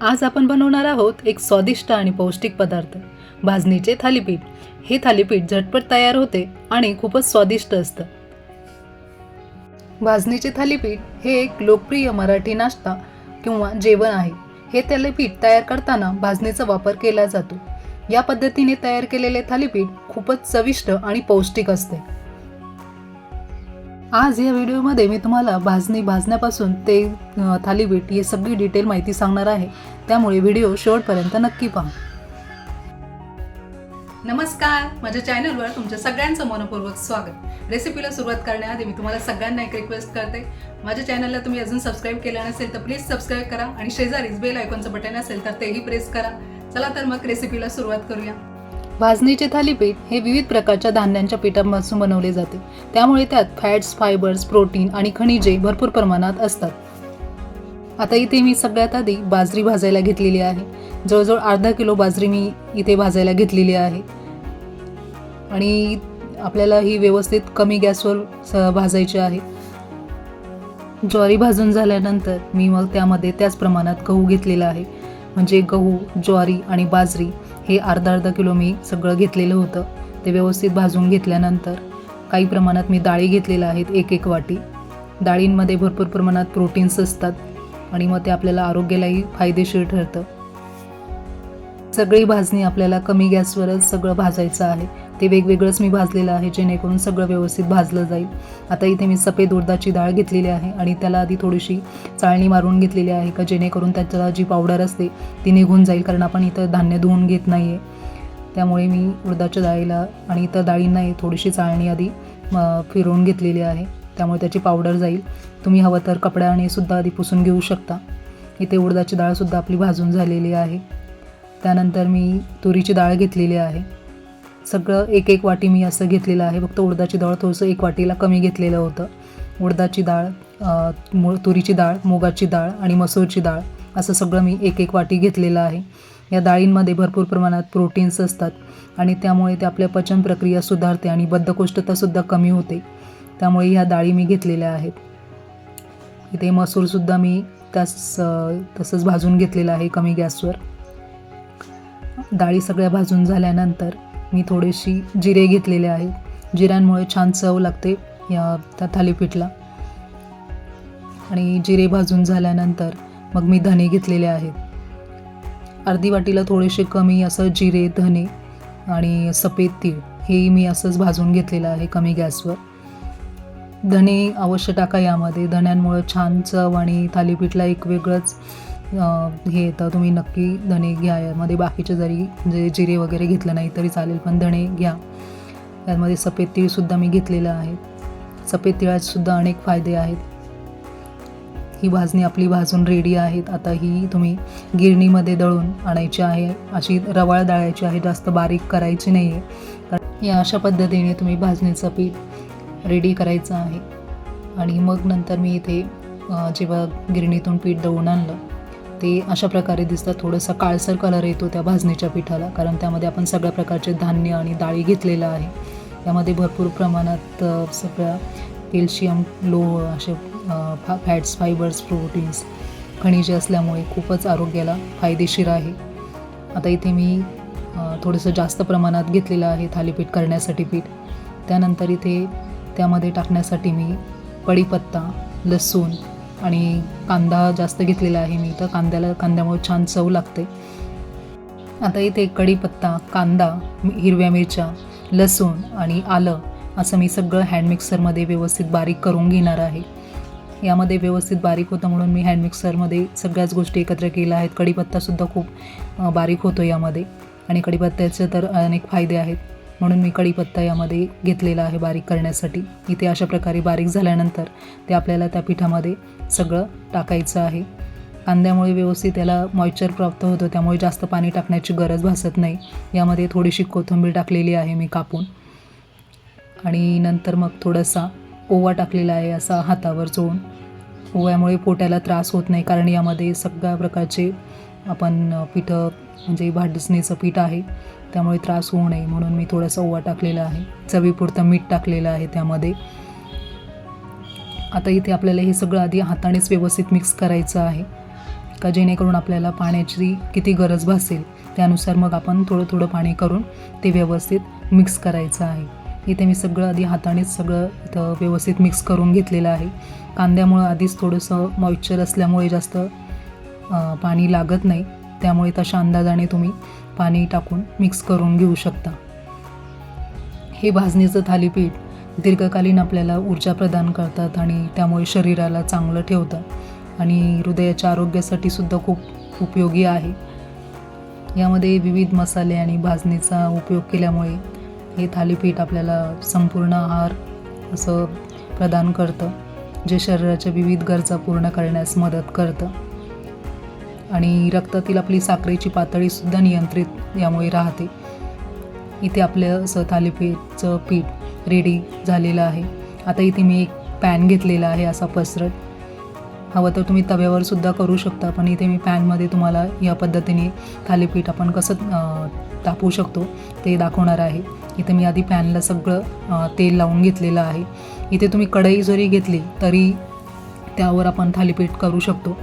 आज आपण बनवणार आहोत एक स्वादिष्ट आणि पौष्टिक पदार्थ भाजणीचे थालीपीठ. हे थालीपीठ झटपट तयार होते आणि खूपच स्वादिष्ट असतं. भाजणीचे थालीपीठ हे एक लोकप्रिय मराठी नाश्ता किंवा जेवण आहे. हे थालीपीठ तयार करताना भाजणीचा वापर केला जातो. या पद्धतीने तयार केलेले थालीपीठ खूपच चविष्ट आणि पौष्टिक असते. आज या व्हिडिओमध्ये मी तुम्हाला भाजणी भाजण्यापासून ते थालीबीट थालीपीठ ही सगळी डिटेल माहिती सांगणार आहे. त्यामुळे व्हिडिओ शेवटपर्यंत नक्की पहा. नमस्कार माझ्या चॅनलवर तुमच्या सगळ्यांचं मनपूर्वक स्वागत. रेसिपीला सुरुवात करण्याआधी मी तुम्हाला सगळ्यांना एक रिक्वेस्ट करते. माझ्या चॅनलला तुम्ही अजून सबस्क्राईब केलं नसेल तर प्लीज सबस्क्राईब करा आणि शेजारीच बेल आयकॉनचं बटन असेल तर तेही प्रेस करा. चला तर मग रेसिपीला सुरुवात करूया. भाजणीचे थालीपीठ हे विविध प्रकारच्या धान्यांच्या पिठापासून बनवले जाते. त्यामुळे त्यात फॅट्स फायबर्स प्रोटीन आणि खनिजे भरपूर प्रमाणात असतात. आता इथे मी सगळ्यात आधी बाजरी भाजायला घेतलेली आहे. जवळजवळ अर्धा किलो बाजरी मी इथे भाजायला घेतलेली आहे. आणि आपल्याला ही व्यवस्थित कमी गॅसवर स- भाजायची आहे. ज्वारी भाजून झाल्यानंतर मी मग त्यामध्ये त्याच प्रमाणात गहू घेतलेला आहे. म्हणजे गहू ज्वारी आणि बाजरी हे अर्धा अर्धा किलो मी सगळं घेतलेलं होतं. ते व्यवस्थित भाजून घेतल्यानंतर काही प्रमाणात मी डाळी घेतलेल्या आहेत एक एक वाटी. डाळींमध्ये भरपूर प्रमाणात प्रोटीन्स असतात आणि मग ते आपल्याला आरोग्यालाही फायदेशीर ठरतं. सगळी भाजणी आपल्याला कमी गॅसवरच सगळं भाजायचं आहे. ते वेगवेगळंच मी भाजलेलं आहे जेणेकरून सगळं व्यवस्थित भाजलं जाईल. आता इथे मी सफेद उडदाची डाळ घेतलेली आहे आणि त्याला आधी थोडीशी चाळणी मारून घेतलेली आहे का जेणेकरून त्याच्या जी पावडर असते ती निघून जाईल कारण आपण इथं धान्य धुवून घेत नाही आहे त्यामुळे मी उडदाच्या डाळीला आणि इतर डाळींनाही थोडीशी चाळणी आधी फिरवून घेतलेली आहे. त्यामुळे त्याची पावडर जाईल. तुम्ही हवं तर कपड्याने सुद्धा आधी पुसून घेऊ शकता. इथे उडदाची डाळसुद्धा आपली भाजून झालेली आहे. त्यानंतर मी तुरीची डाळ घेतलेली आहे. सगळं एक एक वाटी मी असं घेतलेलं आहे. फक्त उडदाची डाळ थोडंसं एक वाटीला कमी घेतलेलं होतं. उडदाची डाळ मु तुरीची डाळ मुगाची डाळ आणि मसूरची डाळ असं सगळं मी एक एक वाटी घेतलेलं आहे. या डाळींमध्ये भरपूर प्रमाणात प्रोटीन्स असतात आणि त्यामुळे ते आपल्या पचन प्रक्रिया सुधारते आणि बद्धकोष्ठतासुद्धा कमी होते. त्यामुळे ह्या डाळी मी घेतलेल्या आहेत. इथे मसूरसुद्धा मी त्यास तसंच भाजून घेतलेलं आहे कमी गॅसवर. डाळी सगळ्या भाजून झाल्यानंतर मी थोडेशी जिरे घेतलेले आहेत जिऱ्यांमुळे छान चव लागते या त्या थालीपीठला. आणि जिरे भाजून झाल्यानंतर मग मी धने घेतलेले आहेत. अर्धी वाटीला थोडेसे कमी असं जिरे धने आणि सफेद तीळ हेही मी असंच भाजून घेतलेलं आहे कमी गॅसवर. धने अवश्य टाका यामध्ये. धण्यांमुळं छान चव आणि थालीपीठला एक वेगळंच हे येतं तुम्ही नक्की धणे घ्या. यामध्ये बाकीचे जरी म्हणजे जिरे वगैरे घेतलं नाही तरी चालेल पण धणे घ्या. यामध्ये सफेद तीळसुद्धा मी घेतलेलं आहे. सफेद तिळाचेसुद्धा अनेक फायदे आहेत. ही भाजणी आपली भाजून रेडी आहेत. आता ही तुम्ही गिरणीमध्ये दळून आणायची आहे. अशी रवाळ दळायची आहे. जास्त बारीक करायची नाही आहे या अशा पद्धतीने तुम्ही भाजणीचं पीठ रेडी करायचं आहे. आणि मग नंतर मी इथे जेव्हा गिरणीतून पीठ दळून आणलं ते अशा प्रकारे दिसतं थोडंसं काळसर कलर येतो त्या भाजणीच्या पिठाला कारण त्यामध्ये आपण सगळ्या प्रकारचे धान्य आणि डाळी घेतलेलं आहे. त्यामध्ये भरपूर प्रमाणात सगळ्या कॅल्शियम लोह असे फा फॅट्स फायबर्स प्रोटीन्स खनिजे असल्यामुळे खूपच आरोग्याला फायदेशीर आहे. आता इथे मी थोडंसं जास्त प्रमाणात घेतलेलं आहे थालीपीठ करण्यासाठी पीठ. त्यानंतर इथे त्यामध्ये टाकण्यासाठी मी कढीपत्ता लसूण आणि कांदा जास्त घेतलेला आहे मी तर कांद्याला कांद्यामुळे छान चव लागते. आता इथे कढीपत्ता कांदा हिरव्या मिरच्या लसूण आणि आलं असं मी सगळं हँड मिक्सरमध्ये व्यवस्थित बारीक करून घेणार आहे. यामध्ये व्यवस्थित बारीक होतं म्हणून मी हँड मिक्सरमध्ये सगळ्याच गोष्टी एकत्र केल्या आहेत. कढीपत्तासुद्धा खूप बारीक होतो यामध्ये. आणि कढीपत्त्याचे तर अनेक फायदे आहेत. म्हणून मी कढीपत्ता यामध्ये घेतलेला आहे बारीक करण्यासाठी. इथे अशा प्रकारे बारीक झाल्यानंतर ते आपल्याला त्या पिठामध्ये सगळं टाकायचं आहे. कांद्यामुळे व्यवस्थित त्याला मॉइश्चर प्राप्त होतं त्यामुळे जास्त पाणी टाकण्याची गरज भासत नाही. यामध्ये थोडीशी कोथिंबीर टाकलेली आहे मी कापून. आणि नंतर मग थोडासा ओवा टाकलेला आहे असा हातावर चोळून. ओव्यामुळे पोट्याला त्रास होत नाही कारण यामध्ये सगळ्या प्रकारचे आपण पिठं म्हणजे भाडसणीचं पीठ आहे. त्यामुळे त्रास होऊ नये म्हणून मी थोडासा ओवा टाकलेला आहे. चवीपुरतं मीठ टाकलेलं आहे त्यामध्ये. आता इथे आपल्याला हे सगळं आधी हातानेच व्यवस्थित मिक्स करायचं आहे. का जेणेकरून आपल्याला पाण्याची किती गरज भासेल त्यानुसार मग आपण थोडं थोडं पाणी करून ते व्यवस्थित मिक्स करायचं आहे. इथे मी सगळं आधी हातानेच सगळं इथं व्यवस्थित मिक्स करून घेतलेलं आहे. कांद्यामुळं आधीच थोडंसं मॉइश्चर असल्यामुळे जास्त पाणी लागत नाही. त्यामुळे तशा अंदाजाने तुम्ही पाणी टाकून मिक्स करून घेऊ शकता. हे भाजणीचं थालीपीठ दीर्घकालीन आपल्याला ऊर्जा प्रदान करतात आणि त्यामुळे शरीराला चांगलं ठेवतं आणि हृदयाच्या आरोग्यासाठी सुद्धा खूप उपयोगी आहे. यामध्ये विविध मसाले आणि भाजणीचा उपयोग केल्यामुळे हे थालीपीठ आपल्याला संपूर्ण आहार असं प्रदान करतं जे शरीराच्या विविध गरजा पूर्ण करण्यास मदत करतं. आणि रक्तातील आपली साखरेची पातळीसुद्धा नियंत्रित यामुळे राहते. इथे आपलं असं थालीपीठचं पीठ रेडी झालेलं आहे. आता इथे मी एक पॅन घेतलेला आहे असा पसरट हवं तर तुम्ही तव्यावरसुद्धा करू शकता पण इथे मी पॅनमध्ये तुम्हाला या पद्धतीने थालीपीठ आपण कसं तापवू शकतो ते दाखवणार आहे. इथे मी आधी पॅनला सगळं तेल लावून घेतलेलं आहे. इथे तुम्ही कढई जरी घेतली तरी त्यावर आपण थालीपीठ करू शकतो.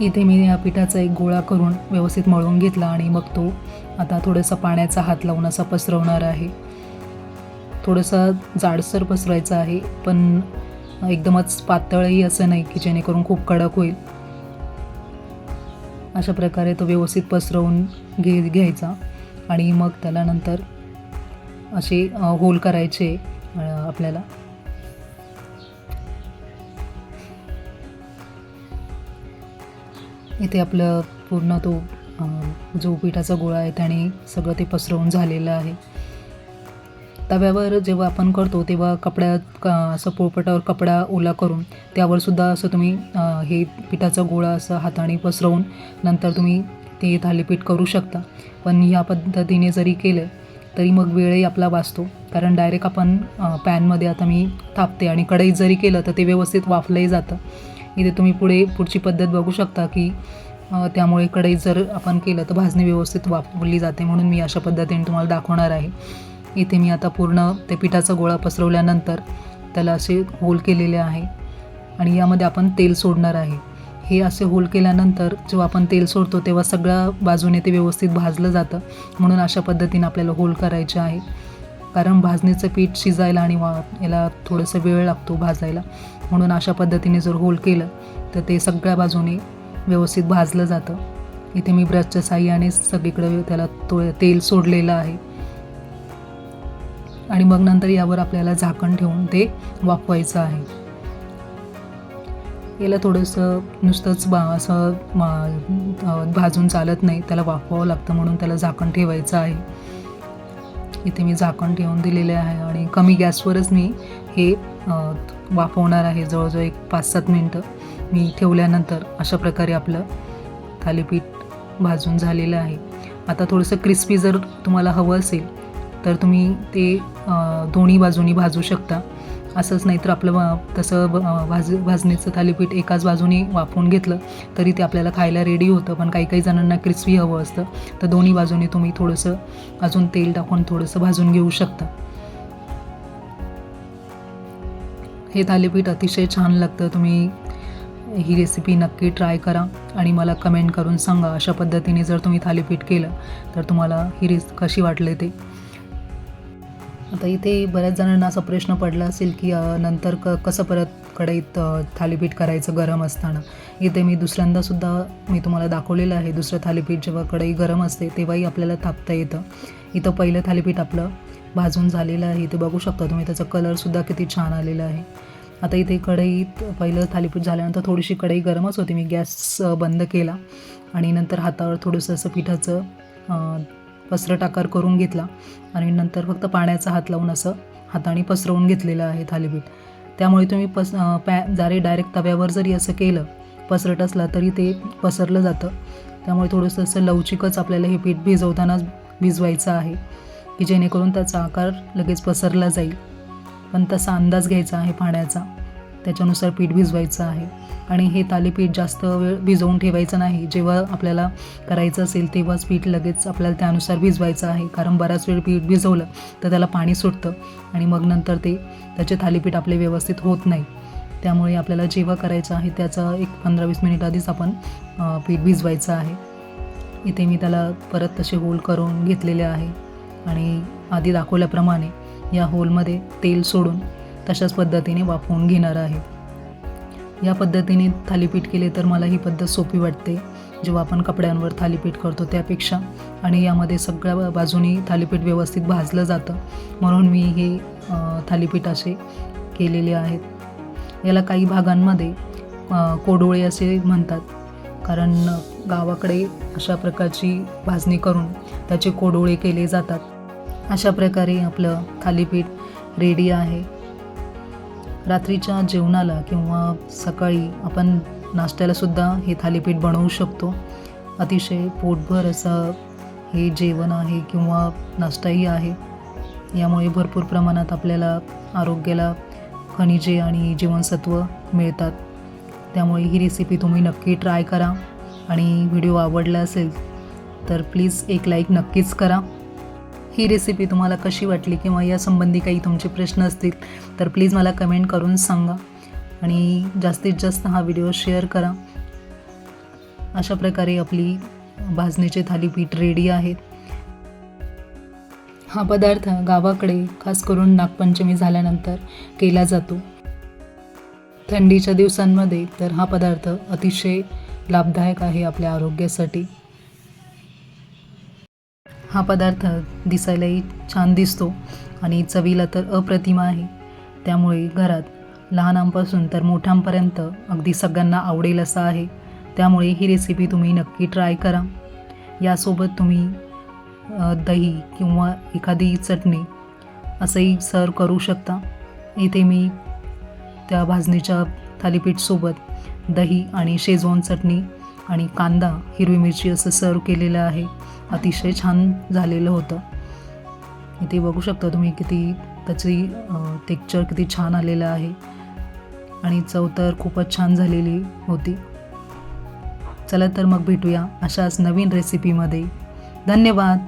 इथे मी या पिठाचा एक गोळा करून व्यवस्थित मळून घेतला आणि मग तो आता थोडंसं पाण्याचा हात लावून असा पसरवणार आहे. थोडंसं जाडसर पसरायचं आहे पण एकदमच पातळही असं नाही की जेणेकरून खूप कडक होईल. अशा प्रकारे तो व्यवस्थित पसरवून घे घ्यायचा आणि मग त्याला नंतर असे होल करायचे आपल्याला. इथे आपलं पूर्ण तो जो पिठाचा गोळा आहे त्याने सगळं ते पसरवून झालेलं आहे. तव्यावर जेव्हा आपण करतो तेव्हा कपड्यात क असं पोळपटावर कपडा ओला करून त्यावरसुद्धा असं तुम्ही हे पिठाचा गोळा असं हाताने पसरवून नंतर तुम्ही ते थालीपीठ करू शकता. पण या पद्धतीने जरी केलं तरी मग वेळही आपला वाचतो. कारण डायरेक्ट आपण पॅनमध्ये आता मी थापते आणि कढईत जरी केलं तर ते व्यवस्थित वाफलंही जातं. इथे तुम्ही पुढे पुढची पद्धत बघू शकता की त्यामुळे कढई जर आपण केलं तर भाजणी व्यवस्थित वापरली जाते म्हणून मी अशा पद्धतीने तुम्हाला दाखवणार आहे. इथे मी आता पूर्ण ते पिठाचा गोळा पसरवल्यानंतर त्याला असे होल केलेले आहे आणि यामध्ये आपण तेल सोडणार आहे. हे असे होल केल्यानंतर जेव्हा आपण तेल सोडतो तेव्हा सगळ्या बाजूने ते व्यवस्थित भाजलं जातं म्हणून अशा पद्धतीने आपल्याला होल करायचे आहे. कारण भाजणीचं पीठ शिजायला आणि वा याला थोडंसं वेळ लागतो भाजायला. म्हणून अशा पद्धतीने जर होल केलं तर ते सगळ्या बाजूने व्यवस्थित भाजलं जातं. इथे मी ब्रशच्या साह्याने सगळीकडे त्याला तो तेल सोडलेलं आहे. आणि मग नंतर यावर आपल्याला झाकण ठेवून ते वाफवायचं आहे. याला थोडंसं नुसतंच बा असं मा- भाजून चालत नाही. त्याला वाफवावं लागतं म्हणून त्याला झाकण ठेवायचं आहे. इथे मी झाकण ठेवून दिलेले आहे आणि कमी गॅसवरच मी हे वाफवणार आहे जवळजवळ एक पाच सात मिनटं. मी ठेवल्यानंतर अशा प्रकारे आपलं थालीपीठ भाजून झालेलं आहे. आता थोडंसं क्रिस्पी जर तुम्हाला हवं असेल तर तुम्ही ते दोन्ही बाजूनी भाजू शकता. असंच नाही तर आपलं तसं भाज भाजणीचं थालीपीठ एकाच बाजूने वाफवून घेतलं तरी ते आपल्याला खायला रेडी होतं. पण काही काही जणांना क्रिस्पी हवं असतं. तर दोन्ही बाजूने तुम्ही थोडंसं अजून तेल टाकून थोडंसं भाजून घेऊ शकता. हे थालीपीठ अतिशय छान लागतं. तुम्ही ही रेसिपी नक्की ट्राय करा आणि मला कमेंट करून सांगा. अशा पद्धतीने जर तुम्ही थालीपीठ केलं तर तुम्हाला ही रेस कशी वाटले ते. आता इथे बऱ्याच जणांना असा प्रश्न पडला असेल की नंतर क कसं परत कढईत थालीपीठ करायचं गरम असताना? इथे मी दुसऱ्यांदासुद्धा मी तुम्हाला दाखवलेलं आहे दुसरं थालीपीठ जेव्हा कढई गरम असते तेव्हाही आपल्याला थापता येतं. इथं पहिलं थालीपीठ आपलं भाजून झालेलं आहे. इथे बघू शकता तुम्ही त्याचा कलरसुद्धा किती छान आलेला आहे. आता इथे कढईत पहिलं थालीपीठ झाल्यानंतर थोडीशी कढई गरमच होती. मी गॅस बंद केला आणि नंतर हातावर थोडंसं असं पिठाचं पसरट आकार करून घेतला आणि नंतर फक्त पाण्याचा हात लावून असं हाताने पसरवून घेतलेलं आहे थालीपीठ. त्यामुळे तुम्ही पस पॅ जारे डायरेक्ट तव्यावर जरी असं केलं पसरट असला तरी ते पसरलं जातं. त्यामुळे थोडंसं असं लवचिकच आपल्याला हे पीठ भिजवताना भिजवायचं आहे की जेणेकरून त्याचा आकार लगेच पसरला जाईल. पण तसा अंदाज घ्यायचा आहे पाण्याचा. त्याच्यानुसार पीठ भिजवायचं आहे. आणि हे थालीपीठ जास्त वेळ भिजवून ठेवायचं नाही. जेव्हा आपल्याला करायचं असेल तेव्हाच पीठ लगेच आपल्याला त्यानुसार भिजवायचं आहे. कारण बराच वेळ पीठ भिजवलं तर त्याला पाणी सुटतं आणि मग नंतर ते त्याचे थालीपीठ आपले व्यवस्थित होत नाही. त्यामुळे आपल्याला जेव्हा करायचं आहे त्याचा एक पंधरा वीस मिनिट आधीच आपण पीठ भिजवायचं आहे. इथे मी त्याला परत तसे होल करून घेतलेले आहे आणि आधी दाखवल्याप्रमाणे या होलमध्ये तेल सोडून तशाच पद्धतीने वाफवून घेणार आहे. या पद्धतीने थालीपीठ केले तर मला ही पद्धत सोपी वाटते. जेव्हा आपण कपड्यांवर थालीपीठ करतो त्यापेक्षा. आणि यामध्ये सगळ्या बाजूनी थालीपीठ व्यवस्थित भाजलं जातं. म्हणून मी हे थालीपीठ असे केलेले आहेत. याला काही भागांमध्ये कोडोळे असे म्हणतात. कारण गावाकडे अशा प्रकारची भाजणी करून त्याचे कोडोळे केले जातात. अशा प्रकारे आपलं थालीपीठ रेडी आहे. रात्रीच्या जेवणाला किंवा सकाळी आपण नाश्त्यालासुद्धा हे थालीपीठ बनवू शकतो. अतिशय पोटभर असं हे जेवण आहे किंवा नाश्ताही आहे. यामुळे भरपूर प्रमाणात आपल्याला आरोग्याला खनिजे आणि जीवनसत्व मिळतात. त्यामुळे ही रेसिपी तुम्ही नक्की ट्राय करा आणि व्हिडिओ आवडला असेल तर प्लीज एक लाईक नक्कीच करा. ही रेसिपी तुम्हाला कशी वाटली किंवा यासंबंधी काही तुमचे प्रश्न असतील तर प्लीज मला कमेंट करून सांगा. आणि जास्तीत जास्त हा व्हिडिओ शेअर करा. अशा प्रकारे आपली भाजणीचे थालीपीठ रेडी आहेत. हा पदार्थ गावाकडे खास करून नागपंचमी झाल्यानंतर केला जातो. थंडीच्या दिवसांमध्ये तर हा पदार्थ अतिशय लाभदायक आहे आपल्या आरोग्यासाठी. हा पदार्थ दिसायलाही छान दिसतो आणि चवीला तर अप्रतिम आहे. त्यामुळे घरात लहानांपासून तर मोठ्यांपर्यंत अगदी सगळ्यांना आवडेल असं आहे. त्यामुळे ही रेसिपी तुम्ही नक्की ट्राय करा. यासोबत तुम्ही दही किंवा एखादी चटणी असंही सर्व करू शकता. इथे मी त्या भाजणीच्या थालीपीठसोबत दही आणि शेजवान चटणी आणि कांदा हिरवी मिरची असं सर्व केलेलं आहे. अतिशय छान झालेलं होतं. इथे बघू शकता तुम्ही किती त्याची टेक्चर किती छान आलेलं आहे. आणि चव तर खूपच छान झालेली होती. चला तर मग भेटूया अशाच नवीन रेसिपीमध्ये धन्यवाद!